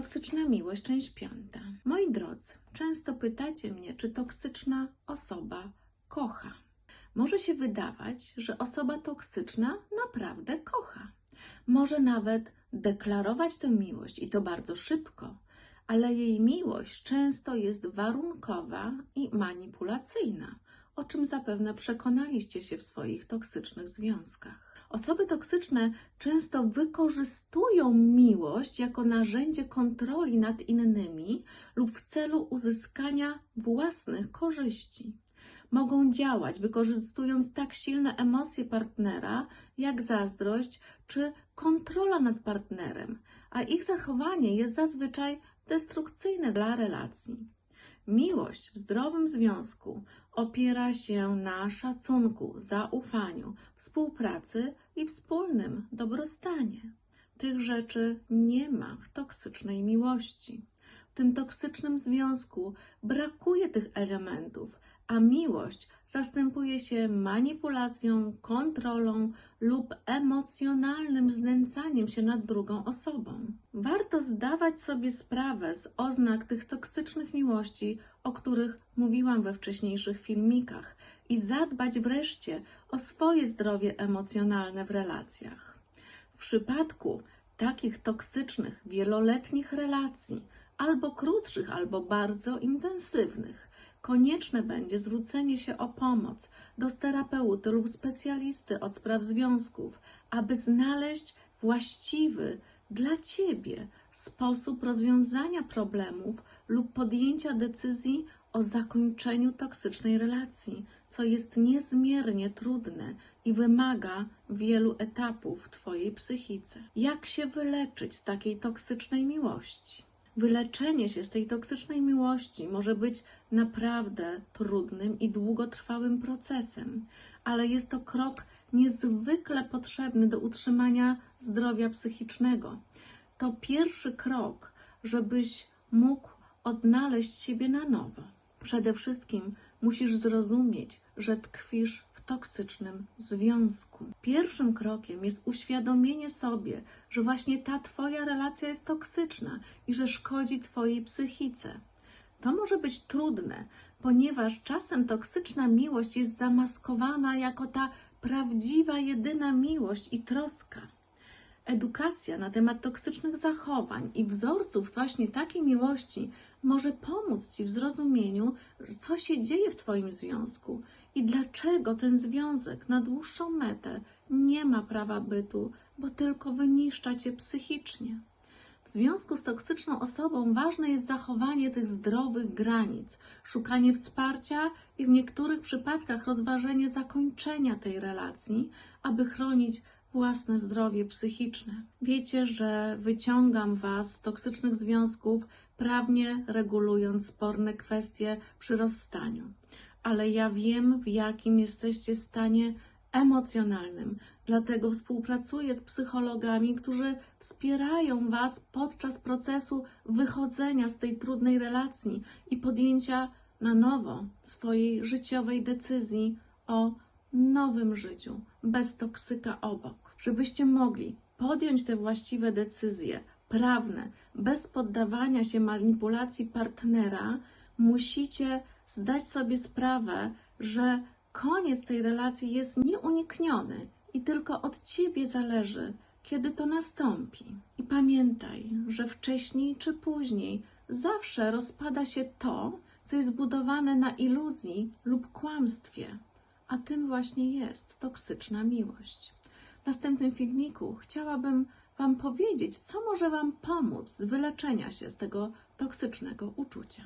Toksyczna miłość, część piąta. Moi drodzy, często pytacie mnie, czy toksyczna osoba kocha. Może się wydawać, że osoba toksyczna naprawdę kocha. Może nawet deklarować tę miłość i to bardzo szybko, ale jej miłość często jest warunkowa i manipulacyjna, o czym zapewne przekonaliście się w swoich toksycznych związkach. Osoby toksyczne często wykorzystują miłość jako narzędzie kontroli nad innymi lub w celu uzyskania własnych korzyści. Mogą działać wykorzystując tak silne emocje partnera, jak zazdrość czy kontrola nad partnerem, a ich zachowanie jest zazwyczaj destrukcyjne dla relacji. Miłość w zdrowym związku opiera się na szacunku, zaufaniu, współpracy i wspólnym dobrostanie. Tych rzeczy nie ma w toksycznej miłości. W tym toksycznym związku brakuje tych elementów, a miłość zastępuje się manipulacją, kontrolą lub emocjonalnym znęcaniem się nad drugą osobą. Warto zdawać sobie sprawę z oznak tych toksycznych miłości, o których mówiłam we wcześniejszych filmikach, i zadbać wreszcie o swoje zdrowie emocjonalne w relacjach. W przypadku takich toksycznych, wieloletnich relacji, albo krótszych, albo bardzo intensywnych, konieczne będzie zwrócenie się o pomoc do terapeuty lub specjalisty od spraw związków, aby znaleźć właściwy dla Ciebie sposób rozwiązania problemów lub podjęcia decyzji o zakończeniu toksycznej relacji, co jest niezmiernie trudne i wymaga wielu etapów w Twojej psychice. Jak się wyleczyć z takiej toksycznej miłości? Wyleczenie się z tej toksycznej miłości może być naprawdę trudnym i długotrwałym procesem, ale jest to krok niezwykle potrzebny do utrzymania zdrowia psychicznego. To pierwszy krok, żebyś mógł odnaleźć siebie na nowo. Przede wszystkim musisz zrozumieć, że tkwisz w toksycznym związku. Pierwszym krokiem jest uświadomienie sobie, że właśnie ta Twoja relacja jest toksyczna i że szkodzi Twojej psychice. To może być trudne, ponieważ czasem toksyczna miłość jest zamaskowana jako ta prawdziwa, jedyna miłość i troska. Edukacja na temat toksycznych zachowań i wzorców właśnie takiej miłości może pomóc Ci w zrozumieniu, co się dzieje w Twoim związku i dlaczego ten związek na dłuższą metę nie ma prawa bytu, bo tylko wyniszcza Cię psychicznie. W związku z toksyczną osobą ważne jest zachowanie tych zdrowych granic, szukanie wsparcia i w niektórych przypadkach rozważenie zakończenia tej relacji, aby chronić własne zdrowie psychiczne. Wiecie, że wyciągam Was z toksycznych związków, prawnie regulując sporne kwestie przy rozstaniu. Ale ja wiem, w jakim jesteście stanie emocjonalnym. Dlatego współpracuję z psychologami, którzy wspierają Was podczas procesu wychodzenia z tej trudnej relacji i podjęcia na nowo swojej życiowej decyzji o nowym życiu, bez toksyka obok. Żebyście mogli podjąć te właściwe decyzje prawne, bez poddawania się manipulacji partnera, musicie zdać sobie sprawę, że koniec tej relacji jest nieunikniony i tylko od ciebie zależy, kiedy to nastąpi. I pamiętaj, że wcześniej czy później zawsze rozpada się to, co jest zbudowane na iluzji lub kłamstwie, a tym właśnie jest toksyczna miłość. W następnym filmiku chciałabym Wam powiedzieć, co może Wam pomóc z wyleczenia się z tego toksycznego uczucia.